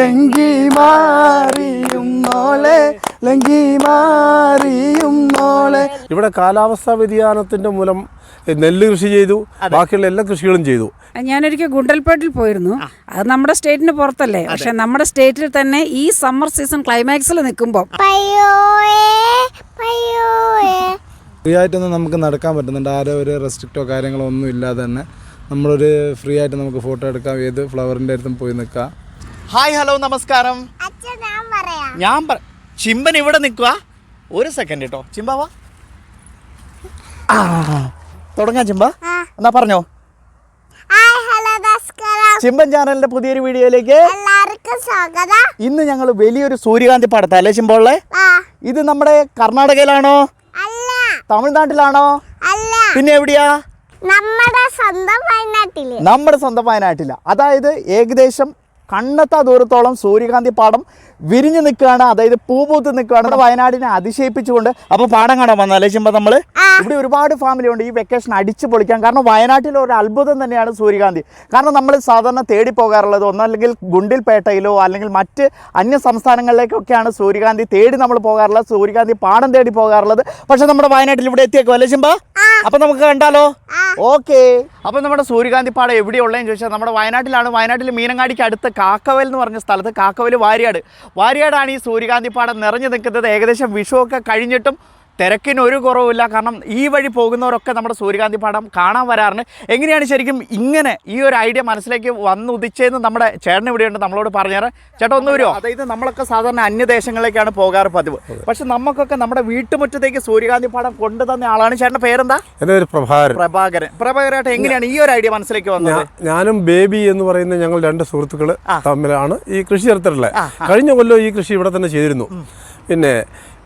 ലങ്കി മാറിയും മോളെ ലങ്കി മാറിയും മോളെ ഇവിടെ കാലാവസ്ഥാ വ്യതിയാനത്തിന്റെ മൂലം നെല്ല് കൃഷി ചെയ്തു ബാക്കിയുള്ള എല്ലാ കൃഷികളും ചെയ്തു. ഞാനൊരിക്കൽ ഗുണ്ടൽപേട്ടിൽ പോയിരുന്നു. അത് നമ്മുടെ സ്റ്റേറ്റിന് പുറത്തല്ലേ. പക്ഷെ നമ്മുടെ സ്റ്റേറ്റിൽ തന്നെ ഈ സമ്മർ സീസൺ ക്ലൈമാക്സിൽ നിൽക്കുമ്പോൾ പയ്യോയേ പയ്യോയേ. ഫ്രീ ആയിട്ടൊന്നും നമുക്ക് നടക്കാൻ പറ്റുന്നുണ്ട്. ആരോ ഒരു റെസ്ട്രിക്റ്റോ കാര്യങ്ങളോ ഒന്നും ഇല്ലാതെ തന്നെ നമ്മളൊരു ഫ്രീ ആയിട്ട് നമുക്ക് ഫോട്ടോ എടുക്കാം. ഏത് ഫ്ലവറിന്റെ അടുത്തും പോയി നിൽക്കാം. ഹായ് ഹലോ നമസ്കാരം. ഞാൻ പറ ചിമ്പൻ ഇവിടെ നിൽക്കുക ഒരു സെക്കൻഡ് കേട്ടോ ചിമ്പാവാ തുടങ്ങാം ചിമ്പ. എന്നാ പറഞ്ഞോ. ചിമ്പൻ ചാനലിന്റെ പുതിയൊരു വീഡിയോയിലേക്ക് ഇന്ന് ഞങ്ങൾ വലിയൊരു സൂര്യകാന്തി പടത്താ അല്ലേ ചിമ്പോളെ ഇത് നമ്മുടെ കർണാടകയിലാണോ? തമിഴ്നാട്ടിലാണോ? പിന്നെ എവിടെയാ? നമ്മുടെ സ്വന്തം വയനാട്ടിൽ. നമ്മുടെ സ്വന്തം വയനാട്ടില. അതായത് ഏകദേശം കണ്ണെത്താ ദൂരത്തോളം സൂര്യകാന്തി പാടം വിരിഞ്ഞു നിൽക്കുകയാണ്. അതായത് പൂപൂത്ത് നിൽക്കുകയാണ്. നമ്മുടെ വയനാടിനെ അതിശയിപ്പിച്ചുകൊണ്ട് അപ്പോൾ പാടം കാണാൻ വന്നാലേ ചിമ്പ നമ്മൾ ഇവിടെ ഒരുപാട് ഫാമിലി ഉണ്ട് ഈ വെക്കേഷൻ അടിച്ചു പൊളിക്കാൻ. കാരണം വയനാട്ടിലെ ഒരു അത്ഭുതം തന്നെയാണ് സൂര്യകാന്തി. കാരണം നമ്മൾ സാധാരണ തേടി പോകാറുള്ളത് ഒന്നല്ലെങ്കിൽ ഗുണ്ടിൽപേട്ടയിലോ അല്ലെങ്കിൽ മറ്റ് അന്യ സംസ്ഥാനങ്ങളിലേക്കൊക്കെയാണ് സൂര്യകാന്തി തേടി നമ്മൾ പോകാറുള്ളത്. സൂര്യകാന്തി പാടം തേടി പോകാറുള്ളത്. പക്ഷെ നമ്മുടെ വയനാട്ടിൽ ഇവിടെ എത്തിയേക്കോ അല്ലേ ചിമ്പ അപ്പൊ നമുക്ക് കണ്ടാലോ? ഓക്കെ. അപ്പൊ നമ്മുടെ സൂര്യകാന്തി പാടം എവിടെയുള്ളതെന്ന് ചോദിച്ചാൽ നമ്മുടെ വയനാട്ടിലാണ്. വയനാട്ടിൽ മീനങ്ങാടിക്ക് അടുത്ത് കാക്കവൽ എന്ന് പറഞ്ഞ സ്ഥലത്ത് കാക്കവൽ വാര്യാട്. വാര്യാടാണ് ഈ സൂര്യകാന്തി പാടം നിറഞ്ഞു നിൽക്കുന്നത്. ഏകദേശം വിഷുവൊക്കെ കഴിഞ്ഞിട്ടും തിരക്കിന് ഒരു കുറവുമില്ല. കാരണം ഈ വഴി പോകുന്നവരൊക്കെ നമ്മുടെ സൂര്യകാന്തി പാടം കാണാൻ വരാറുണ്ട്. എങ്ങനെയാണ് ശരിക്കും ഇങ്ങനെ ഈ ഒരു ഐഡിയ മനസ്സിലേക്ക് വന്നുദിച്ചതെന്ന് നമ്മുടെ ചേട്ടൻ ഇവിടെയുണ്ട് നമ്മളോട് പറഞ്ഞാറ്. ചേട്ടൻ ഒന്ന് വരുമോ അതായത് നമ്മളൊക്കെ സാധാരണ അന്യദേശങ്ങളിലേക്കാണ് പോകാറ് പതിവ്. പക്ഷെ നമുക്കൊക്കെ നമ്മുടെ വീട്ടുമുറ്റത്തേക്ക് സൂര്യകാന്തി പാടം കൊണ്ടുതന്ന ആളാണ് ചേട്ടന്റെ പേരെന്താ? എന്റെ ഒരു പ്രഭാകരൻ. പ്രഭാകരൻ. പ്രഭാകരായിട്ട് എങ്ങനെയാണ് ഈ ഒരു ഐഡിയ മനസ്സിലേക്ക് വന്നത്? ഞാനും ബേബി എന്ന് പറയുന്ന ഞങ്ങൾ രണ്ട് സുഹൃത്തുക്കൾ തമ്മിലാണ് ഈ കൃഷി ചേർത്തിട്ടുള്ളത് കഴിഞ്ഞ കൊല്ലം ഈ കൃഷി ഇവിടെ തന്നെ ചെയ്തിരുന്നു. പിന്നെ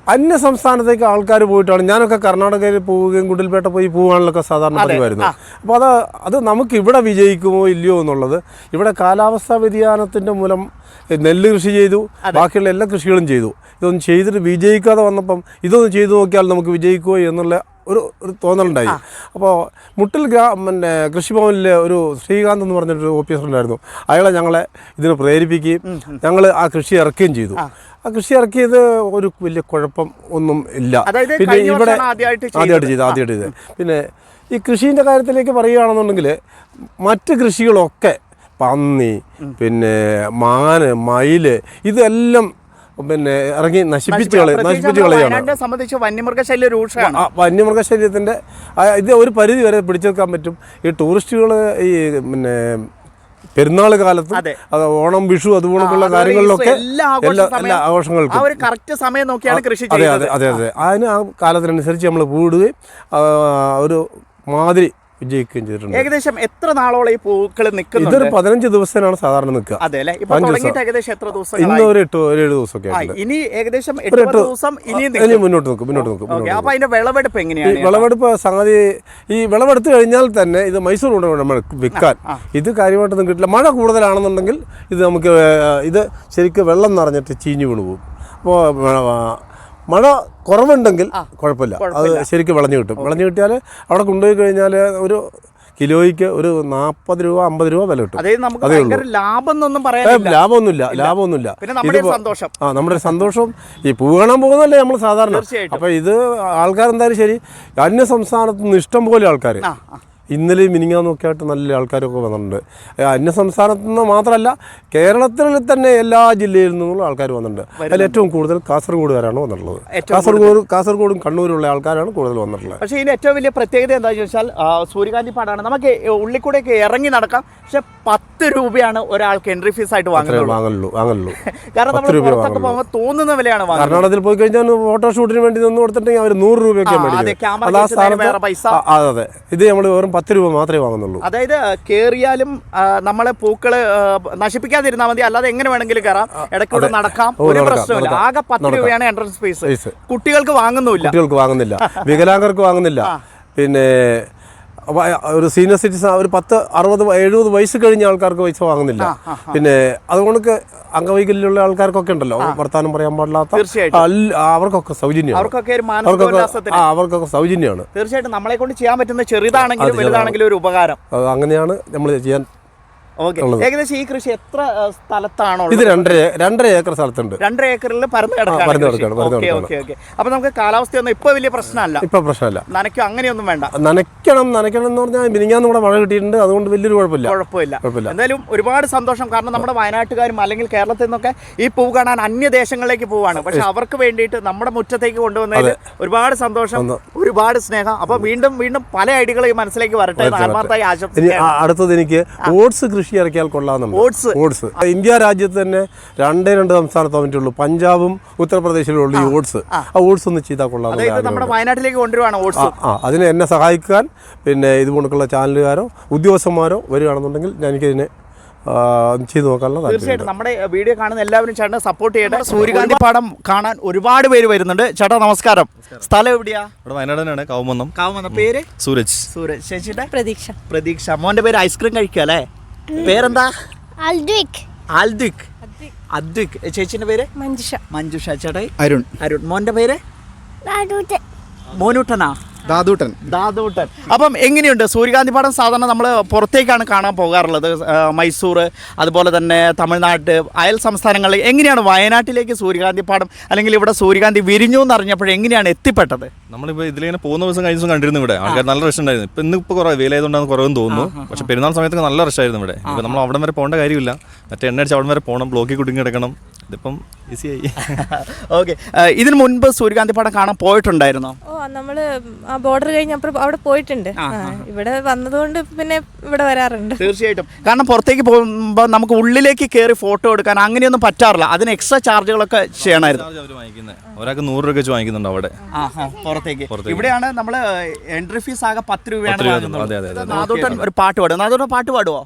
അന്യ സംസ്ഥാനത്തേക്ക് ആൾക്കാർ പോയിട്ടാണ്. ഞാനൊക്കെ കർണാടകയിൽ പോവുകയും കുടിൽപേട്ട പോയി പോവാനൊക്കെ സാധാരണ പതിവായിരുന്നു അപ്പോൾ അത് അത് നമുക്ക് ഇവിടെ വിജയിക്കുമോ ഇല്ലയോ എന്നുള്ളത് ഇവിടെ കാലാവസ്ഥാ വ്യതിയാനത്തിന്റെ മൂലം നെല്ല് കൃഷി ചെയ്തു. ബാക്കിയുള്ള എല്ലാ കൃഷികളും ചെയ്തു. ഇതൊന്നും ചെയ്തിട്ട് വിജയിക്കാതെ വന്നപ്പം ഇതൊന്നും ചെയ്തു നോക്കിയാൽ നമുക്ക് വിജയിക്കുമോ എന്നുള്ള ഒരു ഒരു തോന്നലുണ്ടായി. അപ്പോൾ മുട്ടിൽ പിന്നെ കൃഷിഭവനിലെ ഒരു ശ്രീകാന്ത് എന്ന് പറഞ്ഞൊരു ഓഫീസർ ഉണ്ടായിരുന്നു അയാളെ ഞങ്ങളെ ഇതിന് പ്രേരിപ്പിക്കുകയും ഞങ്ങൾ ആ കൃഷി ഇറക്കുകയും ചെയ്തു. ആ. കൃഷി ഇറക്കിയത് ഒരു വലിയ കുഴപ്പം ഒന്നും ഇല്ല. പിന്നെ ഇവിടെ ആദ്യമായിട്ട് ചെയ്ത് ആദ്യമായിട്ട് ചെയ്ത് പിന്നെ ഈ കൃഷീന്റെ കാര്യത്തിലേക്ക് പറയുകയാണെന്നുണ്ടെങ്കിൽ മറ്റ് കൃഷികളൊക്കെ പന്നി പിന്നെ മാന് മയിൽ ഇതെല്ലാം പിന്നെ ഇറങ്ങി നശിപ്പിച്ച് കളയും നശിപ്പിച്ച് കളയാണ് സംബന്ധിച്ച് വന്യമൃഗശല്യം രൂക്ഷമാണ്. വന്യമൃഗശല്യത്തിന്റെ ഇത് ഒരു പരിധി വരെ പിടിച്ചെടുക്കാൻ പറ്റും. ഈ ടൂറിസ്റ്റുകൾ ഈ പിന്നെ പെരുന്നാൾ കാലത്ത് അത്. ഓണം വിഷു അതുപോലുള്ള കാര്യങ്ങളിലൊക്കെ എല്ലാ ആഘോഷ എല്ലാ ആഘോഷങ്ങൾക്കും. കറക്റ്റ് സമയം നോക്കിയാണ് കൃഷി അതെ അതെ അതെ അതെ. അതിന് ആ കാലത്തിനനുസരിച്ച് നമ്മൾ കൂടുകയും ഒരു മാതിരി വിജയിക്കുകയും ചെയ്തിട്ടുണ്ട്. ഏകദേശം എത്ര നാളോളം ഈ പൂക്കൾ നിൽക്കുന്നത് ഇതൊരു പതിനഞ്ച് ദിവസത്തിനാണ് സാധാരണ നിൽക്കുക. അതെ അല്ലെ? ഇപ്പൊ തുടങ്ങിയിട്ട് ദിവസം. ഏകദേശം എത്ര ഇന്ന് ദിവസങ്ങളായി ഒരു എട്ട് ഒരു ഏഴ് ദിവസമൊക്കെ ഒക്കെ ഇനി ഏകദേശം എട്ട് ദിവസം ഇനി മുന്നോട്ട് നിൽക്കും മുന്നോട്ട് നിൽക്കും മുന്നോട്ട് അപ്പൊ അതിന്റെ വിളവെടുപ്പ് എങ്ങനെയാണ് വിളവെടുപ്പ് സംഗതി ഈ വിളവെടുത്ത് കഴിഞ്ഞാൽ തന്നെ ഇത് മൈസൂർ കൊണ്ട് നമ്മൾ വിൽക്കാൻ. ഇത് കാര്യമായിട്ടൊന്നും കിട്ടില്ല. മഴ കൂടുതലാണെന്നുണ്ടെങ്കിൽ ഇത് നമുക്ക് ഇത് ശരിക്കും വെള്ളം നിറഞ്ഞിട്ട് ചീഞ്ഞു വീണു പോകും. അപ്പോൾ മഴ കുറവുണ്ടെങ്കിൽ കുഴപ്പമില്ല. അത് ശരിക്കും വിളഞ്ഞു കിട്ടും. വിളഞ്ഞു കിട്ടിയാൽ അവിടെ കൊണ്ടുപോയി കഴിഞ്ഞാൽ ഒരു കിലോയ്ക്ക് ഒരു നാൽപ്പത് രൂപ അമ്പത് രൂപ വില കിട്ടും. അതേ ഉള്ളൂ. ലാഭമൊന്നുമില്ല ലാഭമൊന്നുമില്ല. ആ നമ്മുടെ സന്തോഷം. ഈ പൂ കാണാൻ പോകുന്നതല്ലേ നമ്മൾ സാധാരണ. അപ്പൊ ഇത് ആൾക്കാരെന്തായാലും ശരി അന്യ സംസ്ഥാനത്ത് നിന്ന് ഇഷ്ടം പോലെ ആൾക്കാർ ഇന്നലെയും മിനിങ്ങാന്നൊക്കെ ആയിട്ട് നല്ല ആൾക്കാരൊക്കെ വന്നിട്ടുണ്ട്. അന്യ സംസ്ഥാനത്തു നിന്ന് മാത്രമല്ല കേരളത്തിൽ തന്നെ എല്ലാ ജില്ലയിൽ നിന്നുള്ള ആൾക്കാർ വന്നിട്ടുണ്ട്. അതിൽ ഏറ്റവും കൂടുതൽ കാസർഗോഡുകാരാണ് വന്നിട്ടുള്ളത്. കാസർഗോഡ് കാസർഗോഡും കണ്ണൂരുള്ള ആൾക്കാരാണ് കൂടുതൽ വന്നിട്ടുള്ളത്. പക്ഷേ ഇതിന് ഏറ്റവും വലിയ പ്രത്യേകത എന്താ ചോദിച്ചാൽ സൂര്യകാന്തി പാടാണ്. നമുക്ക് ഉള്ളിക്കൂടെയൊക്കെ ഇറങ്ങി നടക്കാം. പക്ഷേ പത്ത് രൂപയാണ് ഒരാൾക്ക് എൻട്രി ഫീസ് ആയിട്ട് വാങ്ങുന്നത് കാരണം നമ്മൾ പുറത്തൊക്കെ പോകുമ്പോൾ തോന്നുന്ന വിലയാണ് കർണാടകത്തിൽ പോയി കഴിഞ്ഞാൽ ഫോട്ടോഷൂട്ടിന് വേണ്ടി നിന്ന് കൊടുത്തിട്ടുണ്ടെങ്കിൽ അവർ നൂറ് രൂപയൊക്കെ അതെ അതെ ഇത് നമ്മൾ വെറും പത്ത് രൂപ മാത്രമേ വാങ്ങുന്നുള്ളൂ. അതായത് കേറിയാലും നമ്മളെ പൂക്കൾ നശിപ്പിക്കാതിരുന്നാൽ മതി. അല്ലാതെ എങ്ങനെ വേണമെങ്കിലും കയറാം ഇടയ്ക്കൂടെ നടക്കാം. ഒരു പ്രശ്നമില്ല ആകെ പത്ത്. രൂപയാണ് എൻട്രൻസ് ഫീസ്. കുട്ടികൾക്ക് വാങ്ങുന്നില്ല കുട്ടികൾക്ക് വാങ്ങുന്നില്ല. വികലാംഗർക്ക് വാങ്ങുന്നില്ല. പിന്നെ ഒരു സീനിയർ സിറ്റിസൺ ഒരു പത്ത് അറുപത് എഴുപത് വയസ്സ് കഴിഞ്ഞ ആൾക്കാർക്ക് പൈസ വാങ്ങുന്നില്ല. പിന്നെ അതുകൊണ്ട് അംഗവൈകല്യമുള്ള ആൾക്കാർക്കൊക്കെ ഉണ്ടല്ലോ. വർത്താനം പറയാൻ പാടില്ലാത്ത അവർക്കൊക്കെ സൗജന്യമാണ്. അവർക്കൊക്കെ സൗജന്യമാണ്. തീർച്ചയായിട്ടും നമ്മളെ കൊണ്ട് ചെയ്യാൻ പറ്റുന്ന ചെറുതാണെങ്കിലും വലുതാണെങ്കിലും ഒരു ഉപകാരം. അങ്ങനെയാണ് നമ്മൾ ചെയ്യാൻ ഓക്കെ. ഏകദേശം ഈ കൃഷി എത്ര സ്ഥലത്താണോ ഇത് രണ്ടര രണ്ടര ഏക്കർ സ്ഥലത്തുണ്ട്. രണ്ടര ഏക്കറിൽ പരന്നു കിടക്കാം കിടക്കാണ് ഓക്കെ. Okay okay. അപ്പൊ നമുക്ക് കാലാവസ്ഥയൊന്നും ഇപ്പൊ വലിയ പ്രശ്നമല്ല. ഇപ്പൊ പ്രശ്നമല്ല. നനയ്ക്കും അങ്ങനെയൊന്നും വേണ്ട. നനയ്ക്കണം നനയ്ക്കണം എന്ന് പറഞ്ഞാൽ മിനിങ്ങാന്ന് കൂടെ മഴ കിട്ടിയിട്ടുണ്ട് അതുകൊണ്ട് വലിയൊരു കുഴപ്പമില്ല. കുഴപ്പമില്ല. കുഴപ്പമില്ല. എന്തായാലും ഒരുപാട് സന്തോഷം. കാരണം നമ്മുടെ വയനാട്ടുകാരും അല്ലെങ്കിൽ കേരളത്തിൽ നിന്നൊക്കെ ഈ പൂ കാണാൻ അന്യദേശങ്ങളിലേക്ക് പോവാണ്. പക്ഷെ അവർക്ക് വേണ്ടിയിട്ട് നമ്മുടെ മുറ്റത്തേക്ക് കൊണ്ടുവന്നതിൽ ഒരുപാട് സന്തോഷം ഒരുപാട് സ്നേഹം. അപ്പൊ വീണ്ടും വീണ്ടും പല ഐഡികളും ഈ മനസ്സിലേക്ക് വരട്ടെ ആത്മാർത്ഥമായി ഇനി ആശംസിക്കുകയാണ്. അടുത്തത് എനിക്ക് ഓട്സ് കൃഷി ഇറക്കിയാൽ കൊള്ളാമെന്നുണ്ട്. ഓട്സ്. ഓട്സ്. ഇന്ത്യ രാജ്യത്ത് തന്നെ രണ്ടേ രണ്ട് സംസ്ഥാനത്ത് വന്നിട്ടുള്ളൂ. പഞ്ചാബും ഉത്തർപ്രദേശിലും ഉള്ളൂ ഈ ഓട്സ്. ആ. ഓട്സ് ഒന്ന് ചെയ്താൽ കൊള്ളാം അതായത് നമ്മുടെ വയനാട്ടിലേക്ക് കൊണ്ടുവരുവാണ് ആ ഓട്സ്. ആ അതിന് എന്നെ സഹായിക്കാൻ പിന്നെ ഇത് കൊണ്ടുള്ള ചാനലുകാരോ ഉദ്യോഗസ്ഥന്മാരോ വരികയാണെന്നുണ്ടെങ്കിൽ ഞാൻ എനിക്കതിനെ ചെയ്തു നോക്കാനുള്ള തീർച്ചയായിട്ടും. നമ്മുടെ വീഡിയോ കാണുന്ന എല്ലാവരും ചേട്ടനെ സപ്പോർട്ട് ചെയ്യട്ടെ. സൂര്യകാന്തി പാടം കാണാൻ ഒരുപാട് പേര് വരുന്നുണ്ട്. ചേട്ടാ നമസ്കാരം. സ്ഥലം എവിടെയാ? ഇവിടെ വയനാട് തന്നെയാണ് കാവുമന്നം. കാവുന്ന പേര്? സൂരജ്. സൂരജ്. ചേച്ചിയുടെ? പ്രതീക്ഷ. പ്രതീക്ഷ. മോന്റെ പേര് ഐസ്ക്രീം കഴിക്കുക അല്ലേ? പേരെന്താ? അൽദ്വിക്. ആൽദ്വിക് അദ്വിക് ചേച്ചിന്റെ പേര്? മഞ്ജുഷ. മഞ്ജുഷ ചേട്ടായി. അരുൺ. അരുൺ. മോന്റെ പേര്? മോനൂട്ടനാ? ദാദൂട്ടൻ. ദാദൂട്ടൻ. അപ്പം എങ്ങനെയുണ്ട്? സൂര്യകാന്തി പാടം സാധാരണ നമ്മൾ പുറത്തേക്കാണ് കാണാൻ പോകാറുള്ളത്. മൈസൂർ അതുപോലെ തന്നെ തമിഴ്നാട് അയൽ സംസ്ഥാനങ്ങളിൽ എങ്ങനെയാണ് വയനാട്ടിലേക്ക് സൂര്യകാന്തി പാടം അല്ലെങ്കിൽ ഇവിടെ സൂര്യകാന്തി വിരിഞ്ഞു എന്ന് അറിഞ്ഞപ്പോൾ എങ്ങനെയാണ് എത്തിപ്പെട്ടത്? നമ്മളിപ്പോൾ ഇതിലിങ്ങനെ പോകുന്ന ദിവസം കഴിഞ്ഞ ദിവസം കണ്ടിരുന്നു ഇവിടെ. ആൾക്കാർ നല്ല റഷ് ഉണ്ടായിരുന്നു. ഇപ്പം ഇന്ന് ഇപ്പോൾ കുറേ വെയിലായതുകൊണ്ടാണ് കുറവെന്ന് തോന്നുന്നു. പക്ഷേ പെരുന്നാൾ സമയത്തൊക്കെ നല്ല റഷായിരുന്നു ഇവിടെ. ഇപ്പം നമ്മൾ അവിടം വരെ പോകേണ്ട കാര്യമില്ല. മറ്റേ എണ്ണ അടിച്ച് അവിടം വരെ പോകണം. ബ്ലോക്കിൽ കുടുങ്ങി കിടക്കണം. ഇതിപ്പം ഈസിയായി ഓക്കെ ഇതിനു മുൻപ് സൂര്യകാന്തി പാടം കാണാൻ പോയിട്ടുണ്ടായിരുന്നോ? ഓ നമ്മൾ ആ ബോർഡർ കഴിഞ്ഞ് അപ്പുറം അവിടെ പോയിട്ടുണ്ട്. ആ, ഇവിടെ വന്നതുകൊണ്ട് പിന്നെ ഇവിടെ വരാറുണ്ട്. തീർച്ചയായിട്ടും. കാരണം പുറത്തേക്ക് പോകുമ്പോൾ നമുക്ക് ഉള്ളിലേക്ക് കയറി ഫോട്ടോ എടുക്കാൻ അങ്ങനെയൊന്നും പറ്റാറില്ല. അതിന് എക്സ്ട്രാ ചാർജുകളൊക്കെ ചെയ്യണമായിരുന്നു. ഒരാൾക്ക് നൂറ് രൂപ വെച്ച് വാങ്ങിക്കുന്നുണ്ട് അവിടെ. പുറത്തേക്ക്. ഇവിടെയാണ് നമ്മൾ എൻട്രി ഫീസ് ആകെ പത്ത് രൂപയാണ് നാദോട്ടൻ ഒരു പാട്ട് പാടും നാദോട്ടൻ പാട്ട് പാടുവോ?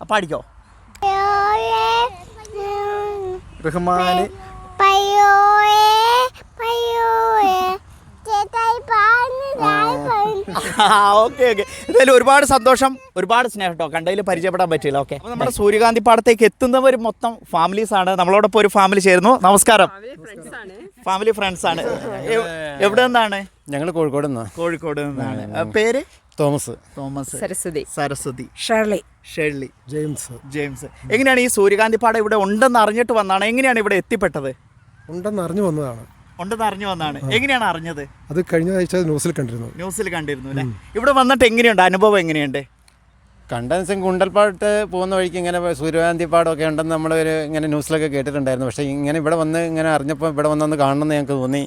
ആ, പാടിക്കോ. റഹ്മാന്. പയ്യോയേ പയ്യോയേ. Okay okay. എന്തായാലും ഒരുപാട് സന്തോഷം ഒരുപാട് സ്നേഹം കേട്ടോ കണ്ടതിൽ പരിചയപ്പെടാൻ പറ്റില്ല ഓക്കെ. നമ്മുടെ സൂര്യകാന്തി പാടത്തേക്ക് എത്തുന്നവർ മൊത്തം ഫാമിലീസ് ആണ്. നമ്മളോടൊപ്പം ഒരു ഫാമിലി ചേരുന്നു. നമസ്കാരം. ഫാമിലി ഫ്രണ്ട്സ് ആണ്. എവിടെ നിന്നാണ്? ഞങ്ങൾ കോഴിക്കോട് നിന്നാ. കോഴിക്കോട് നിന്നാണ്. പേര്? Thomas. Thomas. Saraswathi. Saraswathi. Shirley Shirley James. James. എങ്ങനെയാണ് ഈ സൂര്യകാന്തി പാടം ഇവിടെ ഉണ്ടെന്ന് അറിഞ്ഞിട്ട് വന്നാണ് എങ്ങനെയാണ് ഇവിടെ എത്തിപ്പെട്ടത്? ഉണ്ടെന്ന് അറിഞ്ഞു വന്നതാണ്. ഉണ്ടെന്ന് അറിഞ്ഞു വന്നാണ്. എങ്ങനെയാണ് അറിഞ്ഞത്? അത് കഴിഞ്ഞ ആഴ്ച ന്യൂസിൽ കണ്ടിരുന്നു. ന്യൂസിൽ കണ്ടിരുന്നു അല്ലേ? ഇവിടെ വന്നിട്ട് എങ്ങനെയുണ്ട്? അനുഭവം എങ്ങനെയുണ്ട്? കണ്ടൻസും കുണ്ടൽപ്പാട്ട് പോകുന്ന വഴിക്ക് ഇങ്ങനെ സൂര്യകാന്തി പാടമൊക്കെ ഉണ്ടെന്ന് നമ്മൾ ഒരു ഇങ്ങനെ ന്യൂസിലൊക്കെ കേട്ടിട്ടുണ്ടായിരുന്നു. പക്ഷേ ഇങ്ങനെ ഇവിടെ വന്ന് ഇങ്ങനെ അറിഞ്ഞപ്പോൾ ഇവിടെ വന്നൊന്ന് കാണണമെന്ന് ഞങ്ങൾക്ക് തോന്നി.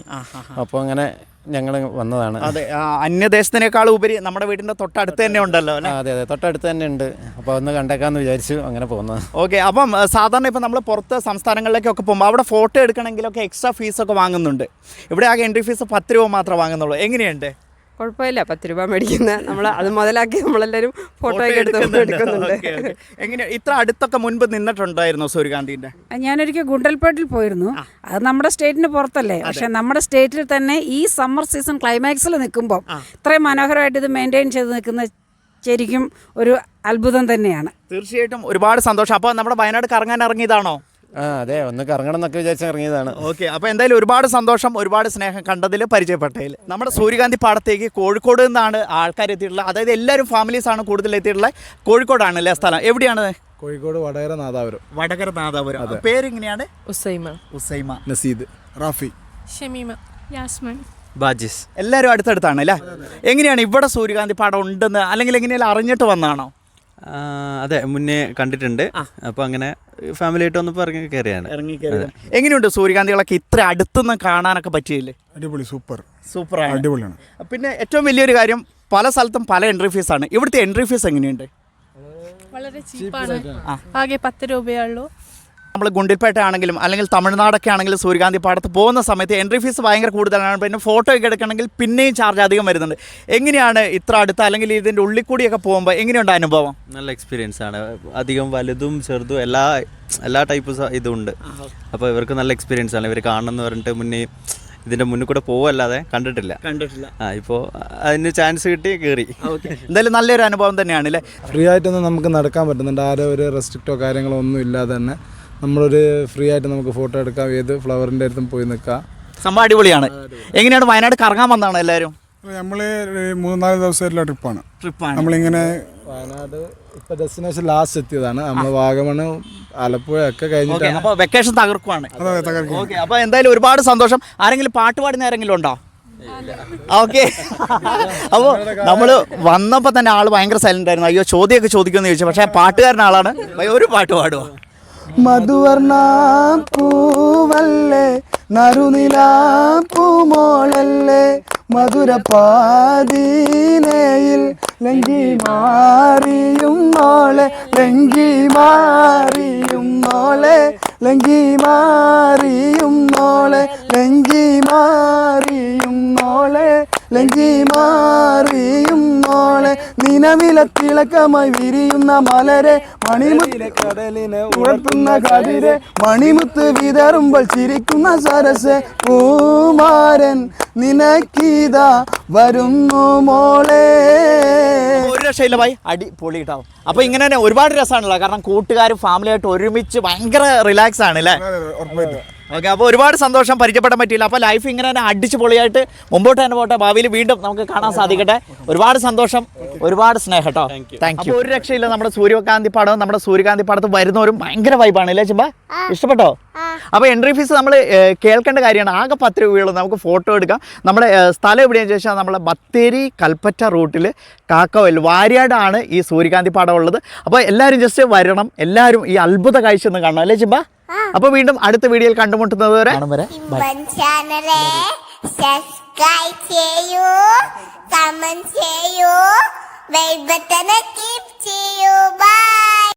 അപ്പോൾ അങ്ങനെ ഞങ്ങൾ വന്നതാണ്. അതെ ആ, അന്യദേശത്തിനേക്കാൾ ഉപരി നമ്മുടെ വീടിന്റെ തൊട്ടടുത്ത് തന്നെ ഉണ്ടല്ലോ ആ, അല്ലേ അതെ അതെ തൊട്ടടുത്ത് തന്നെ ഉണ്ട്. അപ്പോൾ ഒന്ന് കണ്ടേക്കാന്ന് വിചാരിച്ചു അങ്ങനെ പോകുന്നത് ഓക്കെ അപ്പം ആ, സാധാരണ ഇപ്പം നമ്മൾ പുറത്ത് സംസ്ഥാനങ്ങളിലേക്കൊക്കെ പോകുമ്പോൾ അവിടെ ഫോട്ടോ എടുക്കണമെങ്കിലൊക്കെ എക്സ്ട്രാ ഫീസൊക്കെ വാങ്ങുന്നുണ്ട്. ഇവിടെ ആകെ എൻട്രി ഫീസ് പത്ത് രൂപ മാത്രമേ വാങ്ങുന്നുള്ളൂ. എങ്ങനെയുണ്ട്? കുഴപ്പമില്ല. പത്ത് രൂപ മേടിക്കുന്ന നമ്മൾ അത് മുതലാക്കി നമ്മളെല്ലാവരും ഫോട്ടോ ഒക്കെ എടുത്ത് എടുക്കുന്നുണ്ട്. എങ്ങനെ ഇത്ര അടുത്തൊക്കെ മുൻപ് നിന്നിട്ടുണ്ടായിരുന്നു സൂര്യകാന്തിന്റെ ഞാനൊരിക്കൽ ഗുണ്ടൽപേട്ടിൽ പോയിരുന്നു. അത് നമ്മുടെ സ്റ്റേറ്റിന് പുറത്തല്ലേ. പക്ഷെ നമ്മുടെ സ്റ്റേറ്റിൽ തന്നെ ഈ സമ്മർ സീസൺ ക്ലൈമാക്സിൽ നിൽക്കുമ്പോൾ ഇത്രയും മനോഹരമായിട്ട് ഇത് മെയിന്റെയിൻ ചെയ്ത് നിൽക്കുന്ന ശരിക്കും ഒരു അത്ഭുതം തന്നെയാണ്. തീർച്ചയായിട്ടും ഒരുപാട് സന്തോഷം. അപ്പോൾ നമ്മുടെ വയനാട് കറങ്ങാൻ ഇറങ്ങിയതാണോ? ആ അതെ ഒന്ന് കറങ്ങണം എന്നൊക്കെ വിചാരിച്ച് ഇറങ്ങിയതാണ്. ഓക്കെ അപ്പോൾ എന്തായാലും ഒരുപാട് സന്തോഷം ഒരുപാട് സ്നേഹം കണ്ടതിൽ പരിചയപ്പെട്ടതിൽ. നമ്മുടെ സൂര്യകാന്തി പാടത്തേക്ക് കോഴിക്കോട് നിന്നാണ് ആൾക്കാർ എത്തിയിട്ടുള്ളത് അതായത് എല്ലാവരും ഫാമിലീസ് ആണ് കൂടുതൽ എത്തിയിട്ടുള്ളത് കോഴിക്കോടാണ് അല്ലേ സ്ഥലം? എവിടെയാണ്? കോഴിക്കോട് വടകര നാദാപുരം. വടകര നാദാപുരം. പേരെങ്ങനെയാണ്? ഉസൈമ. ഉസൈമ. നസീദ് റാഫി. ഷമീമ യാസ്മൻ. ബാജിസ്. എല്ലാവരും അടുത്തടുത്താണ് അല്ലേ? എങ്ങനെയാണ് ഇവിടെ സൂര്യകാന്തി പാടം ഉണ്ടെന്ന് അല്ലെങ്കിൽ എങ്ങനെയാലും അറിഞ്ഞിട്ട് വന്നാണോ? അതെ മുന്നേ കണ്ടിട്ടുണ്ട്. അപ്പോൾ അങ്ങനെ ഫാമിലി ആയിട്ട് വന്നപ്പോൾ ഇറങ്ങി കയറിയാണ് ഇറങ്ങി എങ്ങനെയുണ്ട് സൂര്യകാന്തികളൊക്കെ ഇത്ര അടുത്തുനിന്ന് കാണാനൊക്കെ പറ്റിയില്ലേ? അടിപൊളി സൂപ്പർ. സൂപ്പറാണ്. അടിപൊളിയാണ്. പിന്നെ ഏറ്റവും വലിയൊരു കാര്യം പല സ്ഥലത്തും പല എൻട്രി ഫീസ് ആണ്. ഇവിടുത്തെ എൻട്രി ഫീസ് എങ്ങനെയുണ്ട്? വളരെ ചീപ്പാണ് ആകെ പത്ത് രൂപയേ ഉള്ളൂ. നമ്മൾ ഗുണ്ടിൽപേട്ട ആണെങ്കിലും അല്ലെങ്കിൽ തമിഴ്നാടൊക്കെ ആണെങ്കിലും സൂര്യകാന്തി പാടത്ത് പോകുന്ന സമയത്ത് എൻട്രി ഫീസ് ഭയങ്കര കൂടുതലാണ്. പിന്നെ ഫോട്ടോ ഒക്കെ എടുക്കണമെങ്കിൽ പിന്നെയും ചാർജ് അധികം വരുന്നുണ്ട്. എങ്ങനെയാണ് ഇത്ര അടുത്ത് അല്ലെങ്കിൽ ഇതിന്റെ ഉള്ളിൽ കൂടിയൊക്കെ പോകുമ്പോൾ എങ്ങനെയുണ്ട് അനുഭവം? നല്ല എക്സ്പീരിയൻസ് ആണ്. അധികം വലുതും ചെറുതും എല്ലാ എല്ലാ ടൈപ്പ് ഇതും ഉണ്ട് അപ്പോൾ ഇവർക്ക് നല്ല എക്സ്പീരിയൻസ് ആണ്. ഇവർ കാണണമെന്ന് പറഞ്ഞിട്ട് മുന്നേ ഇതിന്റെ മുന്നിൽ കൂടെ പോവല്ലാതെ കണ്ടിട്ടില്ല. കണ്ടിട്ടില്ല. ആ ഇപ്പോൾ അതിന് ചാൻസ് കിട്ടി കയറി എന്തായാലും നല്ലൊരു അനുഭവം തന്നെയാണ് അല്ലേ? ഫ്രീ ആയിട്ടൊന്നും നമുക്ക് നടക്കാൻ പറ്റുന്നുണ്ട്. ആരോ ഒരു റെസ്ട്രിക്റ്റോ കാര്യങ്ങളോ ഒന്നും ഇല്ലാതെ തന്നെ. നമ്മളൊരു ഫ്രീ ആയിട്ട് നമുക്ക് ഫോട്ടോ എടുക്കാം. ഏത് ഫ്ലവറിന്റെ അടുത്തും പോയി നിൽക്കാം. സംഭവം അടിപൊളിയാണ്. എങ്ങനെയാണ് വയനാട് കറങ്ങാൻ വന്നാണ് എല്ലാവരും? നമ്മൾ മൂന്നാൽ ദിവസമായിട്ടുള്ള ട്രിപ്പാണ് ട്രിപ്പാണ് നമ്മളിങ്ങനെ വയനാട് ഇപ്പൊ ഡെസ്റ്റിനേഷൻ ലാസ്റ്റ് എത്തിയതാണ്. നമ്മൾ വാഗമണ് ആലപ്പുഴ ഒക്കെ കഴിഞ്ഞിട്ടാണ്. അപ്പോൾ വെക്കേഷൻ തകർക്കുവാണ്. ഓക്കെ അപ്പോൾ എന്തായാലും ഒരുപാട് സന്തോഷം. ആരെങ്കിലും പാട്ട് പാടുന്ന ആരെങ്കിലും ഉണ്ടോ? ഓക്കെ. അപ്പോൾ നമ്മൾ വന്നപ്പോൾ തന്നെ ആൾ ഭയങ്കര സൈലന്റ് ആയിരുന്നു. അയ്യോ ചോദ്യമൊക്കെ ചോദിക്കുമെന്ന് ചോദിച്ചു. പക്ഷേ പാട്ടുകാരൻ ആളാണ് ഒരു പാട്ട് പാടുമോ മധുവർണ പൂവല്ലേ നറുനില പൂമോളല്ലേ മധുര പാതീനയിൽ ലങ്കി മാറിയും മോളെ ലങ്കി മാറിയും മോളെ ലങ്കി മാറിയും മോളെ ലങ്കി മാറിയും മോളെ. ലങ്കി മാറിയും മോളെ നിലവിലെ തിളക്കമായി വിരിയുന്ന മലരെ മണിമുത്തിലെ കടലിനെ ഉണർത്തുന്ന കതിരെ മണിമുത്ത് വിതറുമ്പോൾ ചിരിക്കുന്ന സരസ് പൂമാരൻ നിനക്കീത വരുന്നു മോളെ. ഒരു രക്ഷയില്ല ഭായി അടി പൊളി കിട്ടാവും അപ്പൊ ഇങ്ങനെ തന്നെ ഒരുപാട് രസമാണല്ലോ. കാരണം കൂട്ടുകാരും ഫാമിലിയായിട്ട് ഒരുമിച്ച് ഭയങ്കര റിലാക്സ് ആണ് അല്ലേ ഓക്കെ അപ്പോൾ ഒരുപാട് സന്തോഷം. പരിചയപ്പെടാൻ പറ്റിയില്ല. അപ്പോൾ ലൈഫ് ഇങ്ങനെ തന്നെ അടിച്ചു പൊളിയായിട്ട് മുമ്പോട്ട് തന്നെ പോട്ടെ. ഭാവിയിൽ വീണ്ടും നമുക്ക് കാണാൻ സാധിക്കട്ടെ. ഒരുപാട് സന്തോഷം. ഒരുപാട് സ്നേഹം കേട്ടോ. താങ്ക് യു ഒരു രക്ഷയില്ല. നമ്മുടെ സൂര്യകാന്തി പാടം നമ്മുടെ സൂര്യകാന്തി പാടത്ത് വരുന്നവരും ഭയങ്കര വൈബാണ് അല്ലേ ചിമ്പ ഇഷ്ടപ്പെട്ടോ? അപ്പോൾ എൻട്രി ഫീസ് നമ്മൾ കേൾക്കേണ്ട കാര്യമാണ്. ആകെ പത്ത് രൂപയുള്ളൂ നമുക്ക് ഫോട്ടോ എടുക്കാം. നമ്മുടെ സ്ഥലം എവിടെയാണെന്ന് ചോദിച്ചാൽ നമ്മളെ ബത്തേരി കൽപ്പറ്റ റൂട്ടിൽ കാക്കവൽ വാര്യാടാണ് ഈ സൂര്യകാന്തി പാടം ഉള്ളത്. അപ്പോൾ എല്ലാവരും ജസ്റ്റ് വരണം. എല്ലാവരും ഈ അത്ഭുത കാഴ്ച ഒന്ന് കാണണം. അല്ലേ ചിമ്പ അപ്പോൾ വീണ്ടും അടുത്ത വീഡിയോയിൽ കണ്ടുമുട്ടുന്നത് വരെ സബ്സ്ക്രൈബ് ചെയ്യൂ. കമന്റ് ചെയ്യൂ. ബെൽ ബട്ടൺ ക്ലിക്ക് ചെയ്യൂ. ബൈ